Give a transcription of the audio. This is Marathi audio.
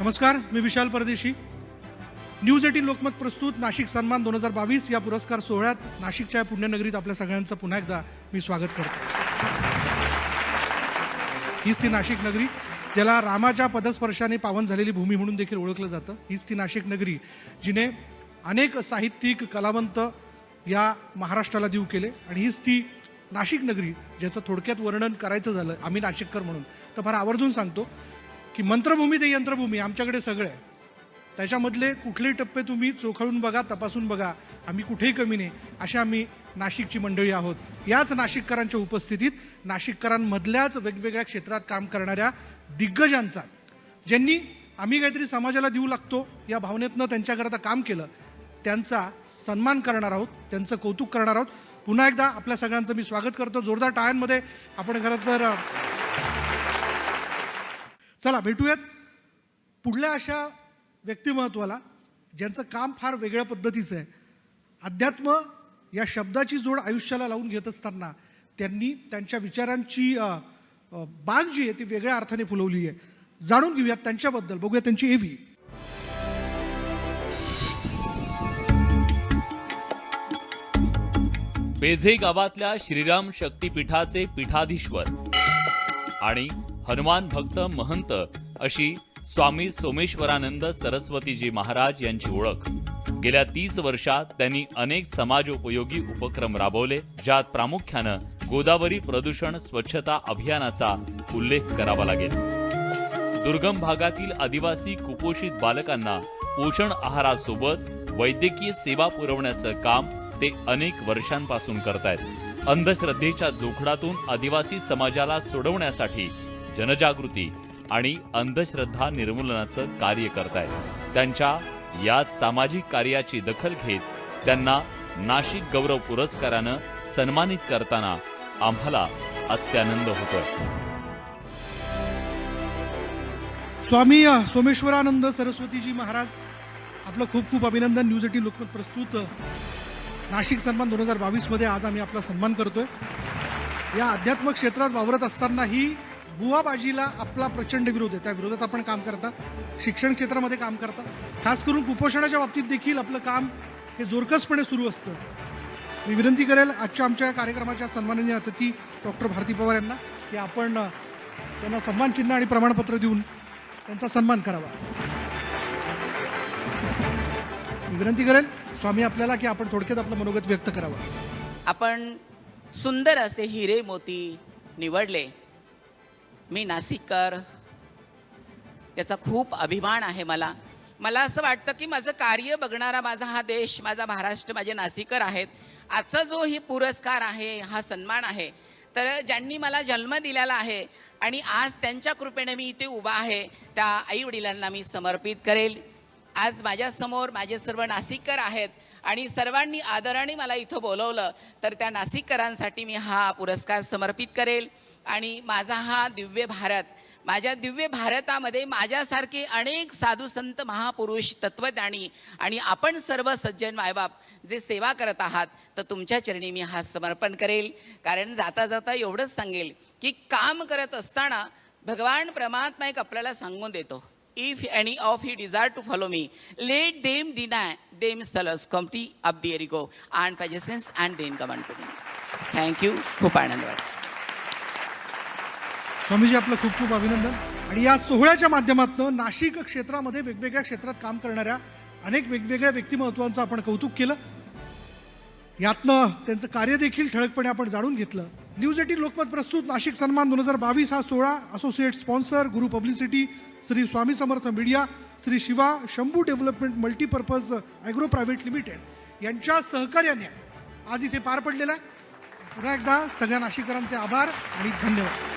नमस्कार मी विशाल परदेशी. न्यूज एटीन लोकमत प्रस्तुत नाशिक सन्मान दोन हजार बावीस या पुरस्कार सोहळ्यात नाशिकच्या पुण्यनगरीत आपल्या सगळ्यांचं पुन्हा एकदा मी स्वागत करतो. हीच ती नाशिक नगरी ज्याला रामाच्या पदस्पर्शाने पावन झालेली भूमी म्हणून देखील ओळखलं जातं. हीच ती नाशिक नगरी जिने अनेक साहित्यिक कलावंत या महाराष्ट्राला देऊ केले आणि हीच ती नाशिक नगरी ज्याचं थोडक्यात वर्णन करायचं झालं आम्ही नाशिककर म्हणून. तर फार आवर्जून सांगतो की मंत्रभूमी ते यंत्रभूमी आमच्याकडे सगळं आहे. त्याच्यामधले कुठलेही टप्पे तुम्ही चोखळून बघा तपासून बघा. आम्ही कुठेही कमी नाही. अशा आम्ही नाशिकची मंडळी आहोत. याच नाशिककरांच्या उपस्थितीत नाशिककरांमधल्याच वेगवेगळ्या क्षेत्रात काम करणाऱ्या दिग्गजांचा ज्यांनी आम्ही काहीतरी समाजाला देऊ लागतो या भावनेतनं त्यांच्याकरता काम केलं त्यांचा सन्मान करणार आहोत त्यांचं कौतुक करणार आहोत. पुन्हा एकदा आपल्या सगळ्यांचं मी स्वागत करतो. जोरदार टाळ्यांमध्ये आपण खरं तर चला भेटूयात. पुढल्या अशा व्यक्तिमत्वाला ज्यांचं काम फार वेगळ्या पद्धतीचं आहे अध्यात्म या शब्दाची जोड आयुष्याला लावून घेत असताना त्यांनी त्यांच्या विचारांची बाग जी आहे ती वेगळ्या अर्थाने फुलवली आहे. जाणून घेऊयात त्यांच्याबद्दल. बघूया त्यांची एव्ही बेझे गावातल्या श्रीराम शक्तीपीठाचे पीठाधीश्वर आणि हनुमान भक्त महंत अशी स्वामी सोमेश्वरानंद सरस्वतीजी महाराज यांची ओळख. गेल्या तीस वर्षात त्यांनी अनेक समाजोपयोगी उपक्रम राबवले ज्यात प्रामुख्यानं गोदावरी प्रदूषण स्वच्छता अभियानाचा उल्लेख करावा लागेल. दुर्गम भागातील आदिवासी कुपोषित बालकांना पोषण आहारासोबत वैद्यकीय सेवा पुरवण्याचं काम ते अनेक वर्षांपासून करतायत. अंधश्रद्धेच्या जोखडातून आदिवासी समाजाला सोडवण्यासाठी जनजागृती आणि अंधश्रद्धा निर्मूलनाचं कार्य करतायत. त्यांच्या याच सामाजिक कार्याची दखल घेत त्यांना नाशिक गौरव पुरस्कारानं सन्मानित करताना आम्हाला अत्यानंद होतोय. स्वामी सोमेश्वरानंद सरस्वतीजी महाराज आपलं खूप खूप अभिनंदन. न्यूज एटीन लोकमत प्रस्तुत नाशिक सन्मान दोन हजार बावीसमध्ये आज आम्ही आपला सन्मान करतोय. या अध्यात्म क्षेत्रात वावरत असतानाही बुवाबाजीला आपला प्रचंड विरोध आहे. त्या विरोधात आपण काम करता शिक्षण क्षेत्रामध्ये काम करता. खास करून कुपोषणाच्या बाबतीत देखील आपलं काम हे जोरकसपणे सुरू असतं. मी विनंती करेल आजच्या आमच्या कार्यक्रमाच्या सन्माननीय अतिथी डॉक्टर भारती पवार यांना की आपण त्यांना सन्मान चिन्ह आणि प्रमाणपत्र देऊन त्यांचा सन्मान करावा. मी विनंती करेल स्वामी आपल्याला की आपण थोडक्यात आपलं मनोगत व्यक्त करावं. आपण सुंदर असे हिरे मोती निवडले. मी नाशिककर याचा खूप अभिमान आहे मला. मला असं वाटतं की माझं कार्य बघणारा माझा हा देश माझा महाराष्ट्र माझे नासिककर आहेत. आजचा जो ही पुरस्कार आहे हा सन्मान आहे. तर ज्यांनी मला जन्म दिलेला आहे आणि आज त्यांच्या कृपेने मी इथे उभा आहे त्या आई वडिलांना मी समर्पित करेल. आज माझ्यासमोर माझे सर्व नाशिककर आहेत आणि सर्वांनी आदराने मला इथं बोलवलं तर त्या नाशिककरांसाठी मी हा पुरस्कार समर्पित करेल. आणि माझा हा दिव्य भारत. माझ्या दिव्य भारतामध्ये माझ्यासारखे अनेक साधू संत महापुरुष तत्वज्ञानी आणि आपण सर्व सज्जन मायबाप जे सेवा करत आहात तर तुमच्या चरणी मी हा समर्पण करेल. कारण जाता जाता एवढंच सांगेल की काम करत असताना भगवान परमात्मा एक आपल्याला सांगून देतो. If any of he desire to follow me let them deny them स्थलस committee up the एरिगो and पॅजेसेन्स and then command to me thank you खूप आनंद वाटतो स्वामीजी आपलं खूप खूप अभिनंदन. आणि या सोहळ्याच्या माध्यमातून नाशिक क्षेत्रामध्ये वेगवेगळ्या क्षेत्रात काम करणाऱ्या अनेक वेगवेगळ्या व्यक्तिमत्वांचं आपण कौतुक केलं. यातनं त्यांचं कार्य देखील ठळकपणे आपण जाणून घेतलं. न्यूज एटीन लोकमत प्रस्तुत नाशिक सन्मान दोन हजार बावीस हा सोहळा. Associate sponsor Guru publicity Shri Swami Samarth media Shri Shiva Shambhu development multipurpose agro private limited यांच्या सहकार्याने आज इथे पार पडलेला आहे. पुन्हा एकदा सगळ्या नाशिककरांचे आभार आणि धन्यवाद.